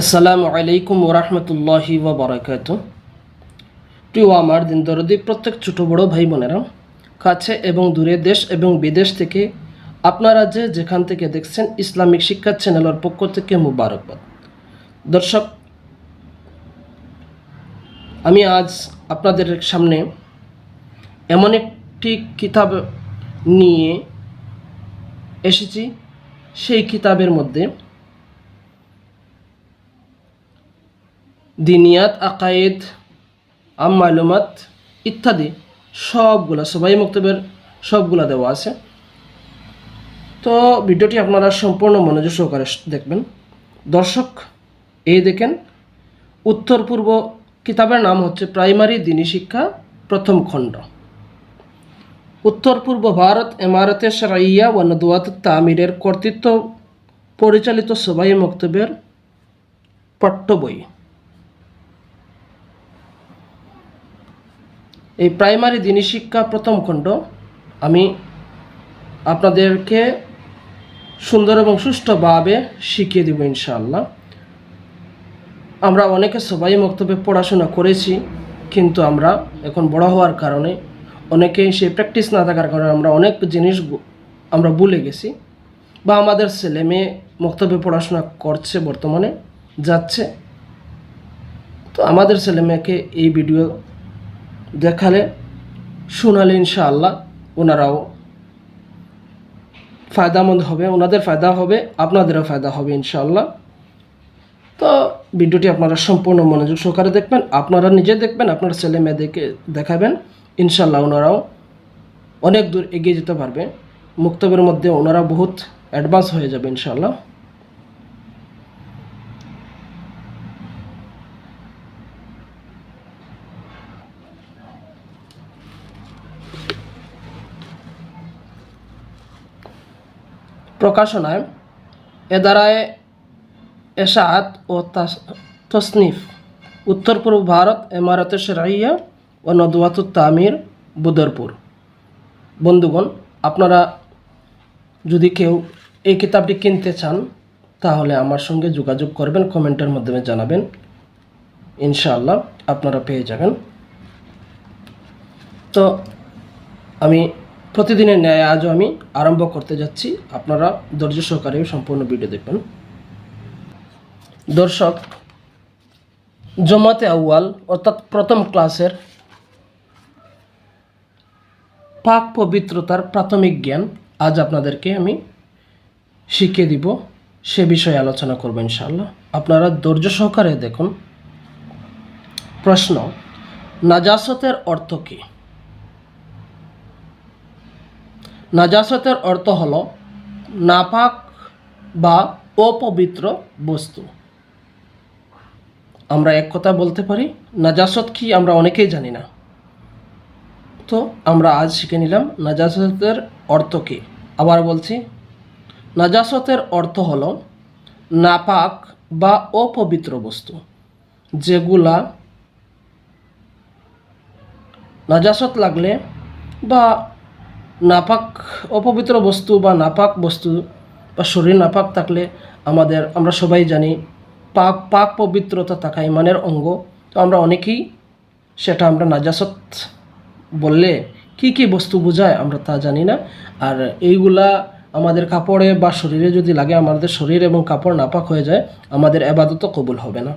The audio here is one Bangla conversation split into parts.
আসসালামু আলাইকুম ওরহমতুল্লাহি ওবরাকাত প্রিয় আমার দিন দরদি প্রত্যেক ছোট বড় ভাই বোনেরা কাছে এবং দূরে দেশ এবং বিদেশ থেকে আপনারা যে যেখান থেকে দেখছেন ইসলামিক শিক্ষা চ্যানেলের পক্ষ থেকে মুবারকবাদ। দর্শক, আমি আজ আপনাদের সামনে এমন একটি কিতাব নিয়ে এসেছি। সেই কিতাবের মধ্যে দিনিয়াত, আকায়েদ আম মালুমাত ইত্যাদি সবগুলা, সবাই মক্তবের সবগুলা দেওয়া আছে। তো ভিডিওটি আপনারা সম্পূর্ণ মনোযোগ সহকারে দেখবেন। দর্শক, এই দেখেন, উত্তর পূর্ব কিতাবের নাম হচ্ছে প্রাইমারি দিনী শিক্ষা, প্রথম খণ্ড। উত্তর পূর্ব ভারত এমারতে সরাইয়া ও নদুয়াত তামিরের কর্তৃত্ব পরিচালিত সবাই মক্তবের পট্ট বই এই প্রাইমারি দিনী শিক্ষা প্রথম খণ্ড। আমি আপনাদেরকে সুন্দর এবং সুষ্ঠুভাবে শিখিয়ে দেব ইনশাআল্লাহ। আমরা অনেকে সবাই মক্তব্যে পড়াশোনা করেছি, কিন্তু আমরা এখন বড় হওয়ার কারণে অনেকেই সেই প্র্যাকটিস না থাকার কারণে আমরা অনেক জিনিস আমরা ভুলে গেছি বা আমাদের ছেলে মেয়ে মক্তবে পড়াশোনা করছে বর্তমানে, যাচ্ছে। তো আমাদের ছেলে মেয়েকে এই ভিডিও দেখালে শোনালে ইনশাআল্লাহ ওনারাও ফায়দামন্দ হবে, ওনাদের ফায়দা হবে, আপনাদেরও ফায়দা হবে ইনশাআল্লাহ। তো ভিডিওটি আপনারা সম্পূর্ণ মনোযোগ সহকারে দেখবেন, আপনারা নিজে দেখবেন, আপনার ছেলে মেয়েদেরকে দেখাবেন, ইনশাআল্লাহ ওনারাও অনেক দূর এগিয়ে যেতে পারবে। মুক্তবের মধ্যে ওনারা বহুত অ্যাডভান্স হয়ে যাবে ইনশাআল্লাহ। প্রকাশনায় এদারায় এশাআত ও তাস- তসনিফ, উত্তর পূর্ব ভারত, এমারতে সেরাইয়া ও নদওয়াতুত তামির, বুদরপুর। বন্ধুগণ, আপনারা যদি কেউ এই কিতাবটি কিনতে চান, তাহলে আমার সঙ্গে যোগাযোগ করবেন, কমেন্টের মাধ্যমে জানাবেন। ইনশাআল্লাহ আপনারা পেয়ে যাবেন। তো আমি প্রতিদিনের ন্যায় আজও আমি আরম্ভ করতে যাচ্ছি। আপনারা ধৈর্য সহকারে সম্পূর্ণ ভিডিও দেখবেন। দর্শক, জমাতে আউয়াল, অর্থাৎ প্রথম ক্লাসের পাক পবিত্রতার প্রাথমিক জ্ঞান আজ আপনাদেরকে আমি শিখিয়ে দিব। সে বিষয়ে আলোচনা করব ইনশাআল্লাহ। আপনারা ধৈর্য সহকারে দেখুন। প্রশ্ন, নাজাসতের অর্থ কী? নাজাসতের অর্থ হল নাপাক বা অপবিত্র বস্তু। আমরা এক কথা বলতে পারি, নাজাসত কি আমরা অনেকেই জানি না। তো আমরা আজ শিখে নিলাম নাজাসতের অর্থ কী। আবার বলছি, নাজাসতের অর্থ হল নাপাক বা অপবিত্র বস্তু, যেগুলা নাজাসত লাগলে বা নাপাক অপবিত্র বস্তু বা নাপাক বস্তু বা শরীর নাপাক থাকলে আমাদের, আমরা সবাই জানি পাক পাক পবিত্রতা থাকা ইমানের অঙ্গ। তো আমরা অনেকেই সেটা আমরা নাজাসত বললে কি কি বস্তু বোঝায় আমরা তা জানি না। আর এইগুলা আমাদের কাপড়ে বা শরীরে যদি লাগে আমাদের শরীর এবং কাপড় নাপাক হয়ে যায়, আমাদের আবাদতও কবুল হবে না।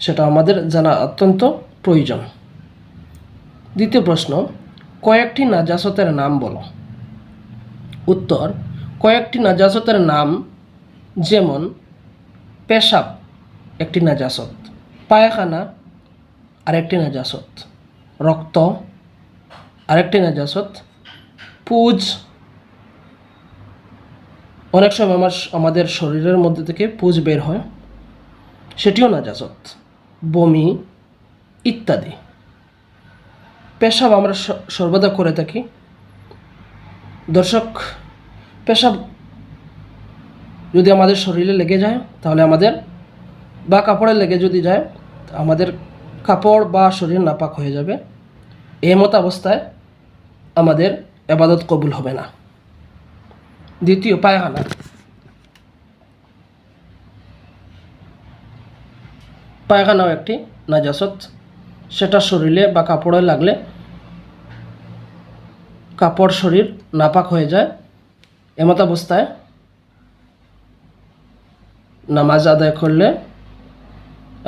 সেটা আমাদের জানা অত্যন্ত প্রয়োজন। দ্বিতীয় প্রশ্ন কয়েকটি নাজাসতের নাম বলো। উত্তর, কয়েকটি নাজাসতের নাম যেমন পেশাব একটি নাজাসত, পায়খানা আরেকটি নাজাসত, রক্ত আরেকটি নাজাসত, পুজ। অনেক সময় আমার আমাদের শরীরের মধ্যে থেকে পুজ বের হয়, সেটিও নাজাসত, বমি ইত্যাদি। পেশাব আমরা সর্বদা করে থাকি। দর্শক, পেশাব যদি আমাদের শরীরে লেগে যায়, তাহলে আমাদের বা কাপড়ে লেগে যদি যায় আমাদের কাপড় বা শরীর নাপাক হয়ে যাবে। এই মতো অবস্থায় আমাদের এবাদত কবুল হবে না। দ্বিতীয় পায়খানা। পায়খানাও একটি নাজাসত। সেটা শরীরে বা কাপড়ে লাগলে কাপড় শরীর নাপাক হয়ে যায়। এমত অবস্থায় নামাজ আদায় করলে,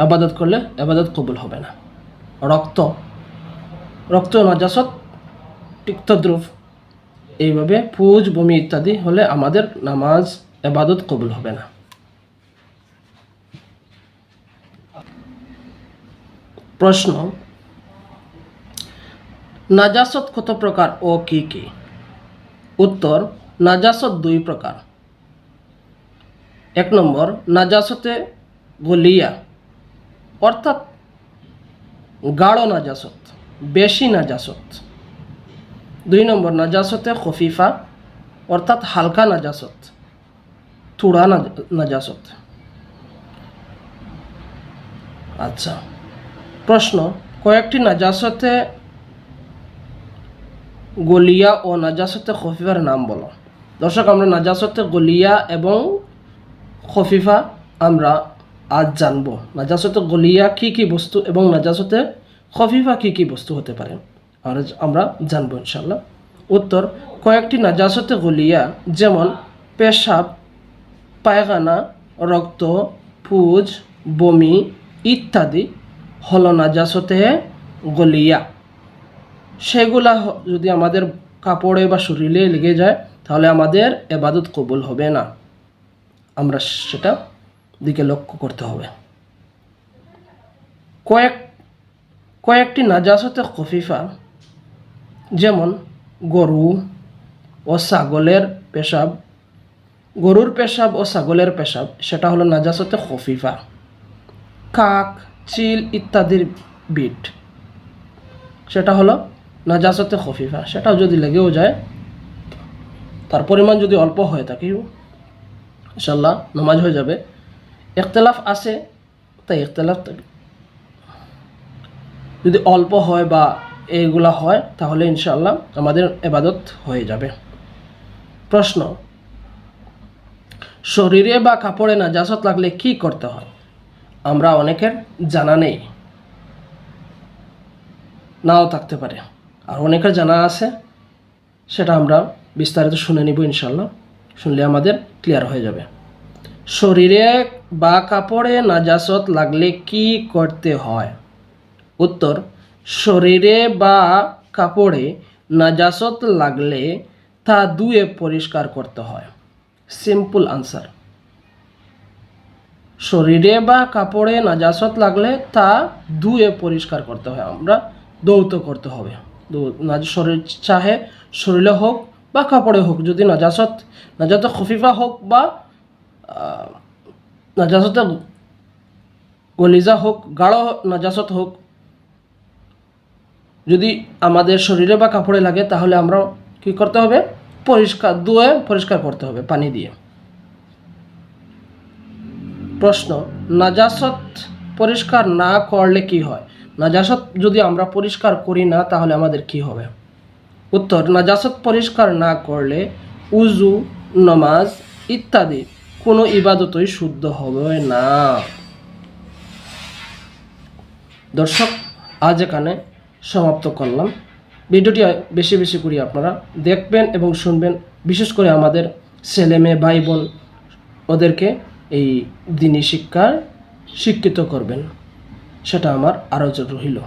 আবাদত করলে আবাদত কবুল হবে না। রক্ত রক্ত নাজাসত তিক্তদ্রুপ এইভাবে পুজ, বমি ইত্যাদি হলে আমাদের নামাজ এবাদত কবুল হবে না। প্রশ্ন, নাজাসত কত প্রকার ও কি কি? উত্তর, নাজাসত দুই প্রকার। এক নম্বর, নাজাসতে গলিয়া, অর্থাৎ গাঢ় নাজাসত, বেশি নাজাসত। দুই নম্বর, নাজাসতে খফিফা, অর্থাৎ হালকা নাজাসত, থুড়া নাজ- নাজাসত। আচ্ছা। প্রশ্ন, কয়েকটি নাজাসতে গলিয়া ও নাজাসতে খফিফার নাম বলো। দর্শক, আমরা নাজাসতে গলিয়া এবং খফিফা আমরা আজ জানব। নাজাসতে গলিয়া কি কি বস্তু এবং নাজাসতে খফিফা কি কি বস্তু হতে পারে? আর আমরা জানব ইনশাল্লাহ উত্তর, কয়েকটি নাজাসতে গলিয়া যেমন পেশাব, পায়খানা, রক্ত, পুজ, বমি ইত্যাদি হলো নাজাসতে গলিয়া। সেগুলা যদি আমাদের কাপড়ে বা শরীরে লেগে যায়, তাহলে আমাদের এবাদত কবুল হবে না। আমরা সেটা দিকে লক্ষ্য করতে হবে। কয়েক কয়েকটি নাজাসতে খফিফা, যেমন গরু ও ছাগলের পেশাব। গরুর পেশাব ও ছাগলের পেশাব, সেটা হলো নাজাসতে খফিফা। কাক চিল ইত্যাদির বিট। সেটা হলো নাজাসতে খফিফা। সেটাও যদি লেগেও যায়, তার পরিমাণ যদি অল্প হয়ে থাকে ইনশাল্লাহ নামাজ হয়ে যাবে। ইখতলাফ আছে, তাই ইখতলাফ যদি অল্প হয় বা এইগুলা হয়, তাহলে ইনশাল্লাহ আমাদের এবাদত হয়ে যাবে। প্রশ্ন, শরীরে বা কাপড়ে নাজাসত লাগলে কি করতে হয়? আমরা অনেকের জানা নেই। নাও থাকতে পারে। আর অনেকের জানা আছে, সেটা আমরা বিস্তারিত শুনে নিব ইনশাল্লাহ শুনলে আমাদের ক্লিয়ার হয়ে যাবে। শরীরে বা কাপড়ে নাজাসত লাগলে কি করতে হয়? উত্তর, শরীরে বা কাপড়ে নাজাসত লাগলে তা দুয়ে পরিষ্কার করতে হয়। Simple answer. শরীরে বা কাপড়ে নাজাসত লাগলে তা ধুয়ে পরিষ্কার করতে হয়। আমরা দৌত করতে হবে। শরীর চাহে শরীরে হোক বা কাপড়ে হোক, যদি নাজাসত নাজাত খফিফা হোক বা নাজাসতে গলিজা হোক, গাঢ় নাজাসত হোক, যদি আমাদের শরীরে বা কাপড়ে লাগে, তাহলে আমরা কি করতে হবে? পরিষ্কার ধুয়ে পরিষ্কার করতে হবে পানি দিয়ে। প্রশ্ন, নাজাসত পরিষ্কার না করলে কি হয়? নাজাসত যদি আমরা পরিষ্কার করি না, তাহলে আমাদের কি হবে? উত্তর, নাজাসত পরিষ্কার না করলে উজু, নমাজ ইত্যাদি কোনো ইবাদতই শুদ্ধ হবে না। দর্শক, আজ এখানে সমাপ্ত করলাম। ভিডিওটি বেশি বেশি করে আপনারা দেখবেন এবং শুনবেন। বিশেষ করে আমাদের ছেলে মেয়ে, ভাই বোন ওদেরকে এই দিনী শিক্ষার শিক্ষিত করবেন। সেটা আমার আরও রহিল।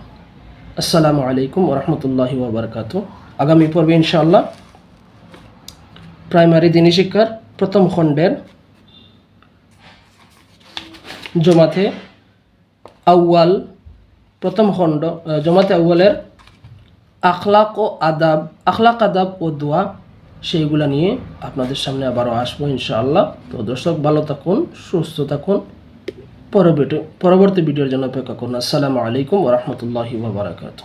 আসসালামু আলাইকুম রহমতুল্লাহি ওবরকাত আগামী পর্বে ইনশাআল্লাহ প্রাইমারি দিনী শিক্ষার প্রথম খণ্ডের জমাতে আউয়াল, প্রথম খণ্ড জমাতে আউয়ালের আখলাক ও আদাব, আখলাক, আদাব ও দোয়া সেইগুলা নিয়ে আপনাদের সামনে আবারও আসব ইনশাআল্লাহ। তো দর্শক, ভালো থাকুন, সুস্থ থাকুন। পরবর্তী পরবর্তী ভিডিওর জন্য অপেক্ষা করুন। আসসালামু আলাইকুম ওরহমতুল্লাহি ওবরাকাতু